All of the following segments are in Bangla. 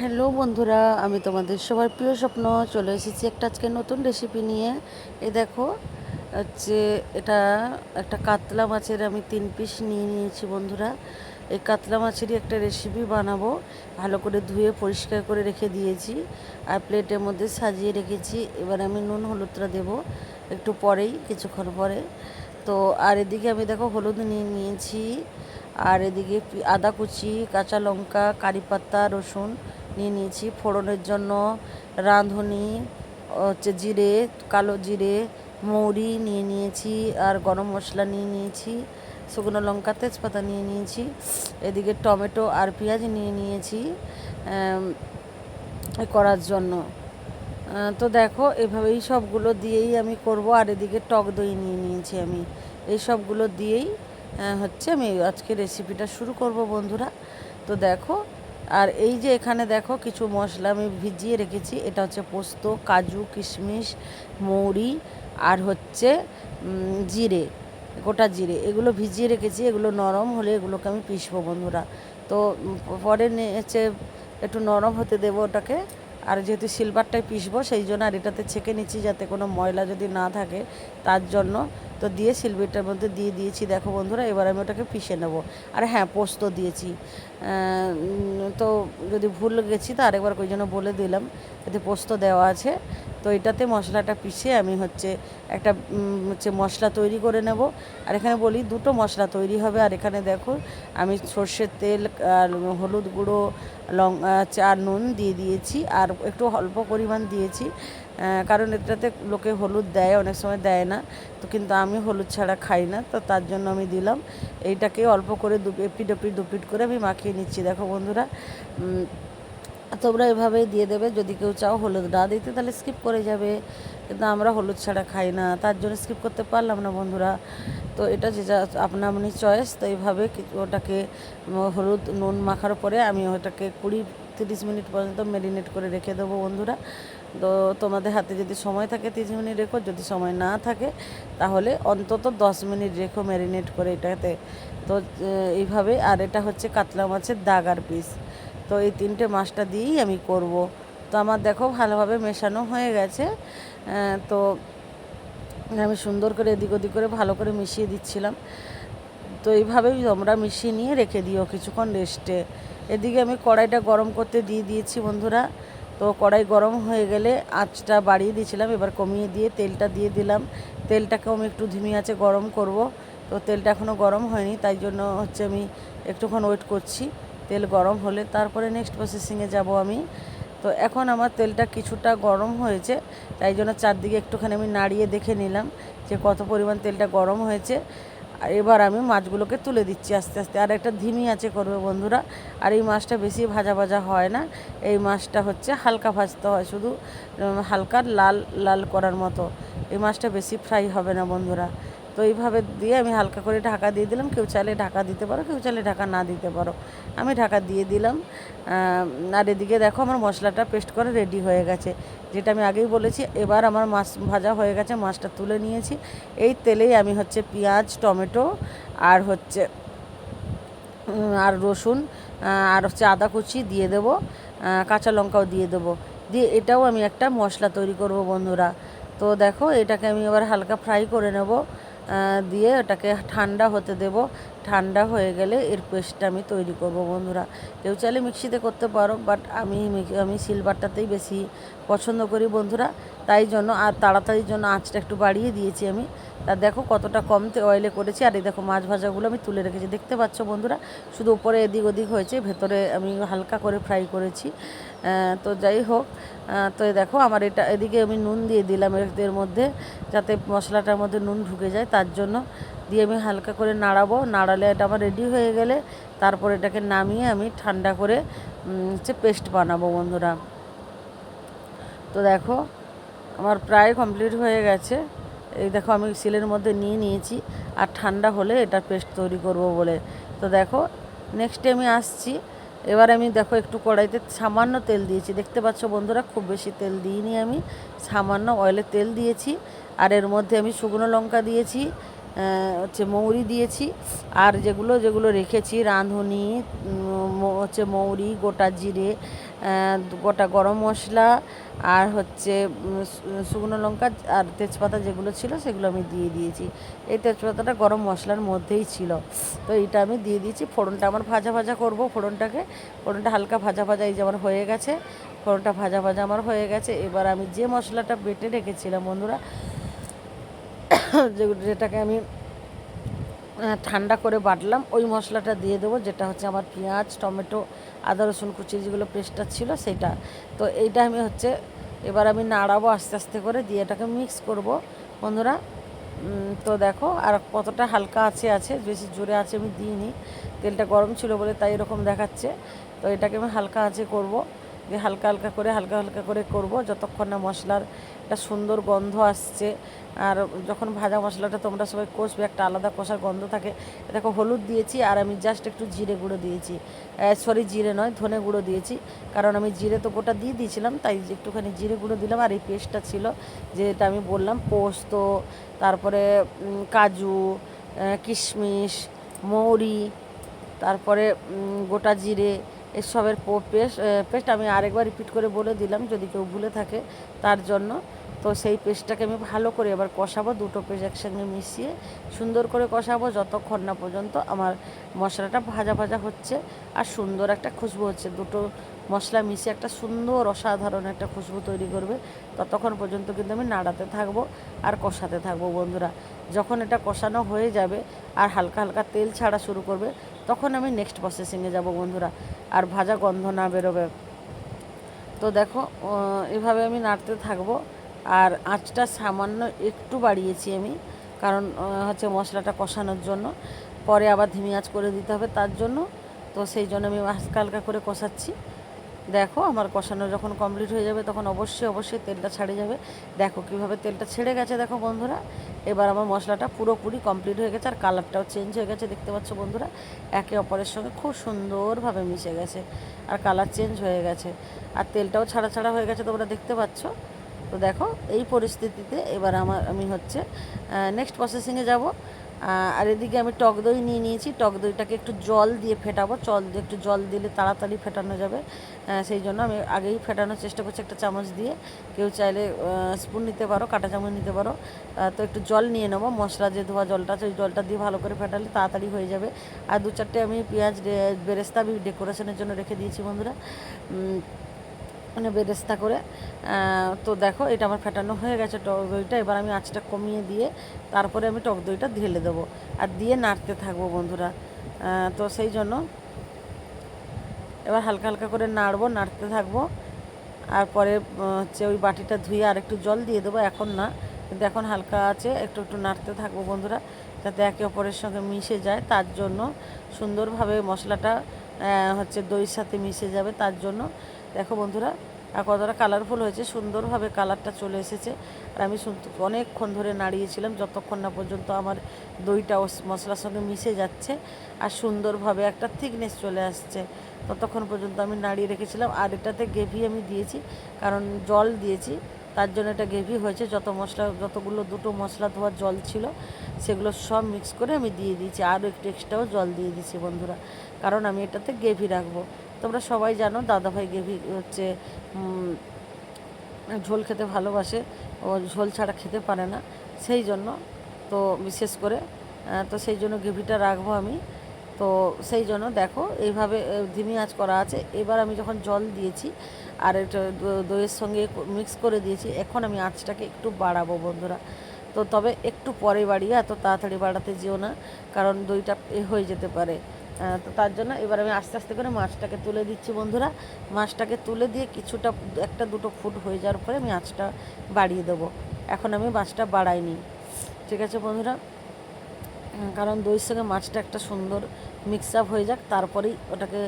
হ্যালো বন্ধুরা, আমি তোমাদের সবার প্রিয় স্বপ্ন চলে এসেছি একটা আজকে নতুন রেসিপি নিয়ে। এ দেখো, হচ্ছে এটা একটা কাতলা মাছের আমি তিন পিস নিয়ে নিয়েছি বন্ধুরা। এই কাতলা মাছেরই একটা রেসিপি বানাবো। ভালো করে ধুয়ে পরিষ্কার করে রেখে দিয়েছি আর প্লেটের মধ্যে সাজিয়ে রেখেছি। এবার আমি নুন হলুদটা দেবো একটু পরেই, কিছুক্ষণ পরে। তো আর এদিকে আমি দেখো হলুদ নিয়ে নিয়েছি। আর এদিকে আদা কুচি, কাঁচা লঙ্কা, কারি পাতা, রসুন নিয়ে নিয়েছি। ফোড়নের জন্য রাঁধুনি, হচ্ছে জিরে, কালো জিরে, মৌরি নিয়ে নিয়েছি আর গরম মশলা নিয়ে নিয়েছি, শুকনো লঙ্কা, তেজপাতা নিয়ে নিয়েছি, এদিকে টমেটো আর পেঁয়াজ নিয়ে নিয়েছি করার জন্য। তো দেখো এভাবেই সবগুলো দিয়েই আমি করব আর এদিকে টক দই নিয়ে নিয়েছি আমি। এই সবগুলো দিয়েই হচ্ছে আমি আজকে রেসিপিটা শুরু করব বন্ধুরা। তো দেখো আর এই যে এখানে দেখো কিছু মশলা আমি ভিজিয়ে রেখেছি। এটা হচ্ছে পোস্ত, কাজু, কিশমিশ, মৌরি আর হচ্ছে জিরে, গোটা জিরে। এগুলো ভিজিয়ে রেখেছি, এগুলো নরম হলে এগুলোকে আমি পিসবো বন্ধুরা। তো পরে হচ্ছে একটু নরম হতে দেবো ওটাকে। আর যেহেতু সিলভারটাই পিসবো সেই জন্য আর এটাতে ছেঁকে নিচ্ছি যাতে কোনো ময়লা যদি না থাকে, তার জন্য তো দিয়ে সিলভারটার মধ্যে দিয়ে দিয়েছি। দেখো বন্ধুরা, এবার আমি ওটাকে পিষে নেব। আর হ্যাঁ পোস্ত দিয়েছি। তো যদি ভুল গেছি তো আরেকবার ওই জন্য বলে দিলাম। এতে পোস্ত দেওয়া আছে। তো এটাতে মশলাটা পিষে আমি হচ্ছে একটা হচ্ছে মশলা তৈরি করে নেব। আর এখানে বলি দুটো মশলা তৈরি হবে। আর এখানে দেখো আমি সর্ষের তেল আর হলুদ গুঁড়ো, লং আর নুন দিয়ে দিয়েছি। আর একটু অল্প পরিমাণ দিয়েছি। কারণ এটাতে লোকে হলুদ দেয়, অনেক সময় দেয় না। তো কিন্তু আমি হলুদ ছাড়া খাই না, তো তার জন্য আমি দিলাম। এইটাকে অল্প করে দু, এপিট এপিট দুপিট করে আমি মাখিয়ে নিচ্ছি। দেখো বন্ধুরা তোমরা এভাবেই দিয়ে দেবে। যদি কেউ চাও হলুদ না দিতে, তাহলে স্কিপ করে যাবে। কিন্তু আমরা হলুদ ছাড়া খাই না, তার জন্য স্কিপ করতে পারলাম না বন্ধুরা। তো এটা যে যা আপনা আপনি চয়েস তো এইভাবে ওটাকে হলুদ, নুন মাখার পরে আমি ওটাকে কুড়ি তিরিশ মিনিট পর্যন্ত ম্যারিনেট করে রেখে দেবো বন্ধুরা। তো তোমাদের হাতে যদি সময় থাকে তিরিশ মিনিট রেখো, যদি সময় না থাকে তাহলে অন্তত দশ মিনিট রেখো ম্যারিনেট করে এটাতে। তো এইভাবে, আর এটা হচ্ছে কাতলা মাছের দাগার পিস তো এই তিনটে মাছটা দিয়েই আমি করব। তো আমার দেখো ভালোভাবে মেশানো হয়ে গেছে। তো আমি সুন্দর করে এদিক ওদিক করে ভালো করে মিশিয়ে দিচ্ছিলাম। তো এইভাবেই তোমরা মিশিয়ে নিয়ে রেখে দিও কিছুক্ষণ রেস্টে এদিকে আমি কড়াইটা গরম করতে দিয়ে দিয়েছি বন্ধুরা। তো কড়াই গরম হয়ে গেলে আঁচটা বাড়িয়ে দিয়েছিলাম, এবার কমিয়ে দিয়ে তেলটা দিয়ে দিলাম। তেলটাকেও আমি একটু ধিমি আছে গরম করব। তো তেলটা এখনও গরম হয়নি, তাই জন্য হচ্ছে আমি একটুক্ষণ ওয়েট করছি। তেল গরম হলে তারপরে নেক্সট প্রসেসিংয়ে যাব আমি। তো এখন আমার তেলটা কিছুটা গরম হয়েছে, তাই জন্য চারদিকে একটুখানি আমি নাড়িয়ে দেখে নিলাম যে কত পরিমাণ তেলটা গরম হয়েছে। আর এবার আমি মাছগুলোকে তুলে দিচ্ছি আস্তে আস্তে। আর একটা ধিমি আছে করবে বন্ধুরা। আর এই মাছটা বেশি ভাজা ভাজা হয় না। এই মাছটা হচ্ছে হালকা ভাজতে হয় শুধু হালকা লাল লাল করার মতো। এই মাছটা বেশি ফ্রাই হবে না বন্ধুরা। তো এইভাবে দিয়ে আমি হালকা করে ঢাকা দিয়ে দিলাম। কেউ চাইলে ঢাকা দিতে পারো, কেউ চাইলে ঢাকা না দিতে পারো। আমি ঢাকা দিয়ে দিলাম। আর এদিকে দেখো আমার মশলাটা পেস্ট করে রেডি হয়ে গেছে। যেটা আমি আগেই বলেছি, এবার আমার মাছ ভাজা হয়ে গেছে, মাছটা তুলে নিয়েছি। এই তেলেই আমি হচ্ছে পেঁয়াজ, টমেটো আর হচ্ছে আর রসুন আর হচ্ছে আদা কুচি দিয়ে দেবো কাঁচা লঙ্কাও দিয়ে দেবো। দিয়ে এটাও আমি একটা মশলা তৈরি করব বন্ধুরা। তো দেখো এটাকে আমি এবার হালকা ফ্রাই করে নেব। দিয়ে ওটাকে ঠান্ডা হতে দেব। ঠান্ডা হয়ে গেলে এর পেস্টটা আমি তৈরি করব বন্ধুরা। কেউ চাইলে মিক্সিতে করতে পারো বাট আমি আমি সিলভারটাতেই বেশি পছন্দ করি বন্ধুরা। তাই জন্য আর তাড়াতাড়ির জন্য আঁচটা একটু বাড়িয়ে দিয়েছি আমি। তা দেখো কতটা কম তে- অয়েলে করেছি। আর এই দেখো মাছ ভাজাগুলো আমি তুলে রেখেছি। দেখতে পাচ্ছ বন্ধুরা, শুধু উপরে এদিক ওদিক হয়েছে, ভেতরে আমি হালকা করে ফ্রাই করেছি। তো যাই হোক তো দেখো আমার এটা এদিকে আমি নুন দিয়ে দিলাম এর মধ্যে, যাতে মশলাটার মধ্যে নুন ঢুকে যায়, তার জন্য দিয়ে আমি হালকা করে নাড়াবো, নাড়ালে এটা আমার রেডি হয়ে গেলে তারপর এটাকে নামিয়ে আমি ঠান্ডা করে হচ্ছে পেস্ট বানাবো বন্ধুরা। তো দেখো, আমার প্রায় কমপ্লিট হয়ে গেছে। এই দেখো আমি সিলের মধ্যে নিয়ে নিয়েছি, আর ঠান্ডা হলে এটা পেস্ট তৈরি করব বলে। তো দেখো নেক্সটে আমি আসছি। এবার আমি দেখো একটু কড়াইতে সামান্য তেল দিয়েছি। দেখতে পাচ্ছ বন্ধুরা, খুব বেশি তেল দিইনি আমি। সামান্য অয়েলে তেল দিয়েছি। আর এর মধ্যে আমি শুকনো লঙ্কা দিয়েছি হচ্ছে মৌরি দিয়েছি। আর যেগুলো যেগুলো রেখেছি, রাঁধুনি হচ্ছে মৌরি, গোটা জিরে গোটা গরম মশলা আর হচ্ছে শুকনো লঙ্কা আর তেজপাতা যেগুলো ছিল সেগুলো আমি দিয়ে দিয়েছি। এই তেজপাতাটা গরম মশলার মধ্যেই ছিল। তো এইটা আমি দিয়ে দিয়েছি। ফোড়নটা আমার ভাজা ভাজা করব ফোড়নটাকে। ফোড়নটা হালকা ভাজা ভাজা এই যে আমার হয়ে গেছে। ফোড়নটা ভাজা ভাজা আমার হয়ে গেছে। এবার আমি যে মশলাটা বেটে রেখেছিলাম বন্ধুরা যেটাকে আমি ঠান্ডা করে বাটলাম। ওই মশলাটা দিয়ে দেবো, যেটা হচ্ছে আমার পেঁয়াজ, টমেটো, আদা, রসুন কুচি, যেগুলো পেস্টটা ছিল সেটা তো এইটা আমি হচ্ছে এবার আমি নাড়াবো আস্তে আস্তে করে, দিয়ে এটাকে মিক্স করব। বন্ধুরা তো দেখো আর কতটা হালকা আছে আছে, বেশি জোরে আছে আমি দিইনি। তেলটা গরম ছিল বলে তাই এরকম দেখাচ্ছে। তো এটাকে আমি হালকা আছে করব। দিয়ে হালকা হালকা করে, হালকা হালকা করে করব যতক্ষণ না মশলার একটা সুন্দর গন্ধ আসছে। আর যখন ভাজা মশলাটা তোমরা সবাই কষবে, একটা আলাদা কষার গন্ধ থাকে। দেখো হলুদ দিয়েছি আর আমি জাস্ট একটু জিরে গুঁড়ো দিয়েছি। সরি জিরে নয়, ধনে গুঁড়ো দিয়েছি। কারণ আমি জিরে তো গোটা দিয়ে দিয়েছিলাম, তাই একটুখানি জিরে গুঁড়ো দিলাম। আর এই পেস্টটা ছিল যেটা আমি বললাম, পোস্ত, তারপরে কাজু কিশমিশ, মৌরি, তারপরে গোটা জিরে এসবের পেস্ট পেস্ট আমি আরেকবার রিপিট করে বলে দিলাম, যদি কেউ ভুলে থাকে তার জন্য। তো সেই পেস্টটাকে আমি ভালো করে এবার কষাবো, দুটো পেস্ট একসঙ্গে মিশিয়ে সুন্দর করে কষাবো, যতক্ষণ না পর্যন্ত আমার মশলাটা ভাজা ভাজা হচ্ছে আর সুন্দর একটা খুশবু হচ্ছে। দুটো মশলা মিশিয়ে একটা সুন্দর অসাধারণ একটা খুশবু তৈরি করবে, ততক্ষণ পর্যন্ত কিন্তু আমি নাড়াতে থাকব আর কষাতে থাকব। বন্ধুরা, যখন এটা কষানো হয়ে যাবে আর হালকা হালকা তেল ছাড়া শুরু করবে তখন আমি নেক্সট প্রসেসিংয়ে যাব বন্ধুরা। আর ভাজা গন্ধ না বেরোবে। তো দেখো এভাবে আমি নাড়তে থাকব। আর আঁচটা সামান্য একটু বাড়িয়েছি আমি, কারণ হচ্ছে মশলাটা কষানোর জন্য। পরে আবার ধিমি আঁচ করে দিতে হবে তার জন্য। তো সেই জন্য আমি হালকা হালকা করে কষাচ্ছি। দেখো আমার কষানো যখন কমপ্লিট হয়ে যাবে তখন অবশ্যই অবশ্যই তেলটা ছাড়ে যাবে। দেখো কীভাবে তেলটা ছেড়ে গেছে দেখো বন্ধুরা। এবার আমার মশলাটা পুরোপুরি কমপ্লিট হয়ে গেছে আর কালারটাও চেঞ্জ হয়ে গেছে, দেখতে পাচ্ছ বন্ধুরা? একে অপরের সঙ্গে খুব সুন্দরভাবে মিশে গেছে আর কালার চেঞ্জ হয়ে গেছে। আর তেলটাও ছাড়া ছাড়া হয়ে গেছে তোমরা দেখতে পাচ্ছ। তো দেখো এই পরিস্থিতিতে এবার আমার, আমি হচ্ছে নেক্সট প্রসেসিংয়ে যাব। আর এদিকে আমি টক দই নিয়ে নিয়েছি। টক দইটাকে একটু জল দিয়ে ফেটাবো। জল দিয়ে একটু জল দিলে তাড়াতাড়ি ফেটানো যাবে। সেই জন্য আমি আগেই ফেটানোর চেষ্টা করছি একটা চামচ দিয়ে। কেউ চাইলে স্পুন নিতে পারো, কাঁটা চামচ নিতে পারো। তো একটু জল নিয়ে নেব। মশলা যে ধোয়া জলটা ওই জলটা দিয়ে ভালো করে ফেটালে তাড়াতাড়ি হয়ে যাবে। আর দু চারটে আমি পেঁয়াজ বেরেস্তা আমি ডেকোরেশনের জন্য রেখে দিয়েছি বন্ধুরা। মানে বেরেস্তা করে তো দেখো এটা আমার ফেটানো হয়ে গেছে টক দইটা, এবার আমি আঁচটা কমিয়ে দিয়ে তারপরে আমি টক দইটা ঢেলে দেবো আর দিয়ে নাড়তে থাকব বন্ধুরা তো সেই জন্য এবার হালকা হালকা করে নাড়বো, নাড়তে থাকব আর পরে হচ্ছে ওই বাটিটা ধুয়ে আর একটু জল দিয়ে দেবো, এখন না, কিন্তু এখন হালকা আছে, একটু একটু নাড়তে থাকব বন্ধুরা, যাতে একে অপরের সঙ্গে মিশে যায়, তার জন্য সুন্দরভাবে মশলাটা হচ্ছে দইয়ের সাথে মিশে যাবে, তার জন্য দেখো বন্ধুরা, আর কতটা কালারফুল হয়েছে, সুন্দরভাবে কালারটা চলে এসেছে। আর আমি অনেকক্ষণ ধরে নাড়িয়েছিলাম, যতক্ষণ না পর্যন্ত আমার দইটা মশলার সঙ্গে মিশে যাচ্ছে আর সুন্দরভাবে একটা থিকনেস চলে আসছে। ততক্ষণ পর্যন্ত আমি নাড়িয়ে রেখেছিলাম, আর এটাতে গ্রেভি আমি দিয়েছি, কারণ জল দিয়েছি, তার জন্য এটা গ্রেভি হয়েছে। যত মশলা, যতগুলো দুটো মশলা ধোয়ার জল ছিল, সেগুলো সব মিক্স করে আমি দিয়ে দিয়েছি। আরও একটু এক্সট্রাও জল দিয়ে দিয়েছি বন্ধুরা, কারণ আমি এটাতে গ্রেভি রাখব। তোমরা সবাই জানো দাদাভাই গ্রেভি হচ্ছে ঝোল খেতে ভালোবাসে। ও ঝোল ছাড়া খেতে পারে না। সেই জন্য তো বিশেষ করে তো সেই জন্য গ্রেভিটা রাখব আমি। তো সেই জন্য দেখো, এইভাবে ধিমি আঁচ করা আছে। এবার আমি যখন জল দিয়েছি আর এটা দইয়ের সঙ্গে মিক্স করে দিয়েছি, এখন আমি আঁচটাকে একটু বাড়াবো বন্ধুরা। তো তবে একটু পরে বাড়িয়ে এত তাড়াতাড়ি বাড়াতে যেও না, কারণ দইটা এ হয়ে যেতে পারে। তো তার জন্য এবার আমি আস্তে আস্তে করে মাছটাকে তুলে দিচ্ছি বন্ধুরা। মাছটাকে তুলে দিয়ে কিছুটা একটা দুটো ফুট হয়ে যাওয়ার পরে আমি আঁচটা বাড়িয়ে দেবো। এখন আমি মাছটা বাড়াইনি ঠিক আছে বন্ধুরা? কারণ দইয়ের সঙ্গে মাছটা একটা সুন্দর মিক্স আপ হয়ে যাক, তারপরেই ওটাকে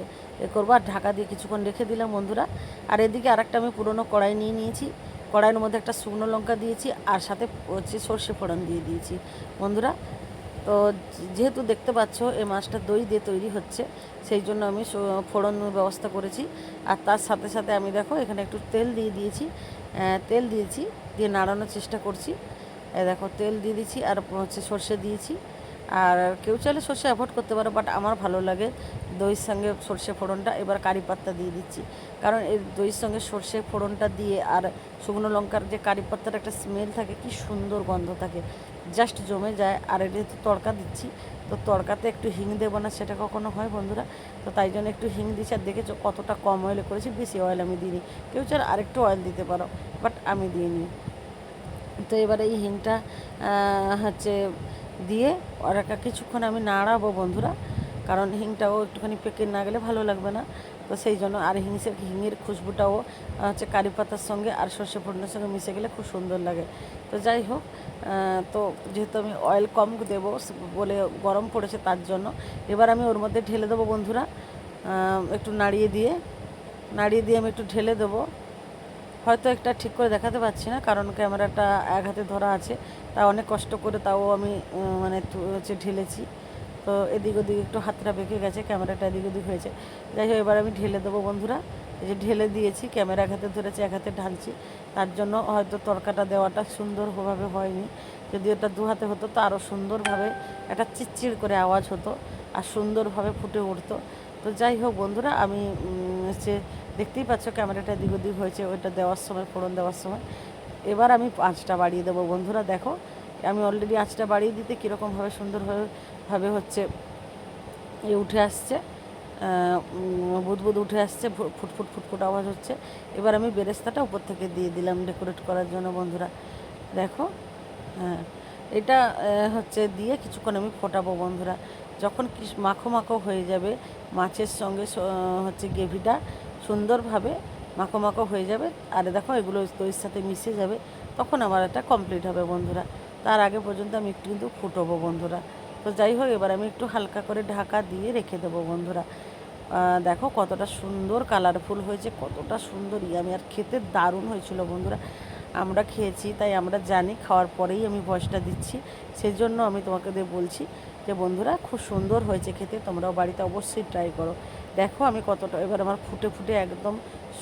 এ করব। আর ঢাকা দিয়ে কিছুক্ষণ রেখে দিলাম বন্ধুরা। আর এদিকে আরেকটা আমি পুরনো কড়াই নিয়ে নিয়েছি। কড়াইয়ের মধ্যে একটা শুকনো লঙ্কা দিয়েছি, আর সাথে হচ্ছে সর্ষে ফোড়ন দিয়ে দিয়েছি। বন্ধুরা তো যেহেতু দেখতে পাচ্ছ, এই মাছটা দই দিয়ে তৈরি হচ্ছে, সেই জন্য আমি ফোড়নের ব্যবস্থা করেছি। আর তার সাথে সাথে আমি দেখো, এখানে একটু তেল দিয়ে দিয়েছি। তেল দিয়েছি, দিয়ে নাড়ানোর চেষ্টা করছি। দেখো, তেল দিয়ে দিয়েছি, আর হচ্ছে সর্ষে দিয়েছি। আর কেউ চাইলে সর্ষে অ্যাভয়েড করতে পারো বাট আমার ভালো লাগে দইয়ের সঙ্গে সর্ষে ফোড়নটা। এবার কারি পাত্তা দিয়ে দিচ্ছি। কারণ এই দইয়ের সঙ্গে সর্ষে ফোড়নটা দিয়ে আর শুকনো লঙ্কার যে কারি পাত্তার একটা স্মেল থাকে, কি সুন্দর গন্ধ থাকে। জাস্ট জমে যায় আর এটা তো তড়কা দিচ্ছি, তো তড়কাতে একটু হিং দেবো না, সেটা কখনো হয় বন্ধুরা। তো তাই জন্য একটু হিং দিচ্ছি আর দেখেছ কতটা কম অয়েলে করেছি, বেশি অয়েল আমি দিইনি। কেউ চাইলে আরেকটু অয়েল দিতে পারো বাট আমি দিইনি। তো এবারে এই হিংটা হচ্ছে দিয়ে একটা কিছুক্ষণ আমি নাড়াবো বন্ধুরা, কারণ হিংটাও একটুখানি পেকে না গেলে ভালো লাগবে না। তো সেই জন্য আর হিংসের হিঙের খুশবুটাও হচ্ছে কারি পাতার সঙ্গে আর সর্ষে ফোড়নের সঙ্গে মিশে গেলে খুব সুন্দর লাগে। তো যাই হোক তো যেহেতু আমি অয়েল কম দেবো, বলে গরম পড়েছে তার জন্য, এবার আমি ওর মধ্যে ঢেলে দেবো বন্ধুরা একটু নাড়িয়ে দিয়ে। নাড়িয়ে দিয়ে আমি একটু ঢেলে দেবো। হয়তো একটা ঠিক করে দেখাতে পারছি না, কারণ ক্যামেরাটা এক হাতে ধরা আছে, তা অনেক কষ্ট করে তাও আমি মানে হচ্ছে ঢেলেছি। তো এদিক ওদিক একটু হাতটা বেঁকে গেছে, ক্যামেরাটা এদিক ওদিক হয়েছে। যাই হোক, এবার আমি ঢেলে দেবো বন্ধুরা। এই যে ঢেলে দিয়েছি, ক্যামেরা এক হাতে ধরেছি, এক হাতে ঢালছি। তার জন্য হয়তো তরকাটা দেওয়াটা সুন্দরভাবে হয়নি। যদি ওটা দু হাতে হতো তো আরও সুন্দরভাবে একটা চিরচির করে আওয়াজ হতো আর সুন্দরভাবে ফুটে উঠতো। তো যাই হোক বন্ধুরা, আমি হচ্ছে দেখতেই পাচ্ছ ক্যামেরাটা এদিক ওদিক হয়েছে, ওইটা দেওয়ার সময়, ফোড়ন দেওয়ার সময়। এবার আমি আঁচটা বাড়িয়ে দেবো বন্ধুরা, দেখো। আমি অলরেডি আঁচটা বাড়িয়ে দিতে কীরকমভাবে সুন্দরভাবে ভাবে হচ্ছে এ উঠে আসছে বুদ বুদ উঠে আসছে, ফু- ফুট ফুট ফুট ফুট আওয়াজ হচ্ছে। এবার আমি বেরেস্তাটা উপর থেকে দিয়ে দিলাম ডেকোরেট করার জন্য, বন্ধুরা। দেখো হ্যাঁ এটা হচ্ছে দিয়ে কিছুক্ষণ আমি ফোটাবো, বন্ধুরা। যখন মাখো মাখো হয়ে যাবে, মাছের সঙ্গে হচ্ছে গ্রেভিটা সুন্দরভাবে মাখো মাখো হয়ে যাবে, আর দেখো এগুলো দইয়ের সাথে মিশে যাবে, তখন আমার এটা কমপ্লিট হবে, বন্ধুরা। তার আগে পর্যন্ত আমি একটু কিন্তু ফুটবো, বন্ধুরা। তো যাই হোক, এবার আমি একটু হালকা করে ঢাকা দিয়ে রেখে দেবো বন্ধুরা। দেখো কতটা সুন্দর কালারফুল হয়েছে, কতটা সুন্দর ইয়ামি আর খেতে দারুণ হয়েছিল বন্ধুরা। আমরা খেয়েছি, তাই আমরা জানি, খাওয়ার পরেই আমি ভয়েসটা দিচ্ছি। সেই জন্য আমি তোমাকে দিয়ে বলছি যে বন্ধুরা, খুব সুন্দর হয়েছে খেতে, তোমরাও বাড়িতে অবশ্যই ট্রাই করো। দেখো আমি কতটা, এবার আমার ফুটে ফুটে একদম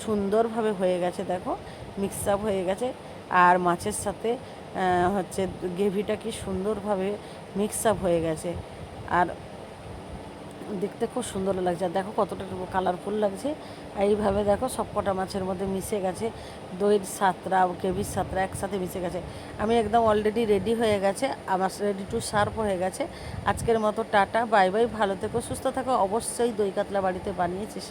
সুন্দরভাবে হয়ে গেছে, দেখো মিক্স আপ হয়ে গেছে। আর মাছের সাথে হচ্ছে গ্রেভিটা কি সুন্দরভাবে মিক্স আপ হয়ে গেছে। আর দেখতে খুব সুন্দর লাগছে। আর দেখো কতটা কালারফুল লাগছে। আর এইভাবে দেখো সবকটা মাছের মধ্যে মিশে গেছে। দইয়ের সাতরা গ্রেভির সাতরা একসাথে মিশে গেছে। আমি একদম অলরেডি রেডি হয়ে গেছে। আমার রেডি টু সার্ভ হয়ে গেছে। আজকের মতো টাটা বাই বাই ভালো থেকো, সুস্থ থাকো। অবশ্যই দই কাতলা বাড়িতে বানিয়েছিস,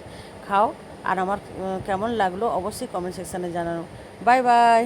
খাও। আর আমার কেমন লাগল অবশ্যই কমেন্ট সেকশানে জানানো। Bye bye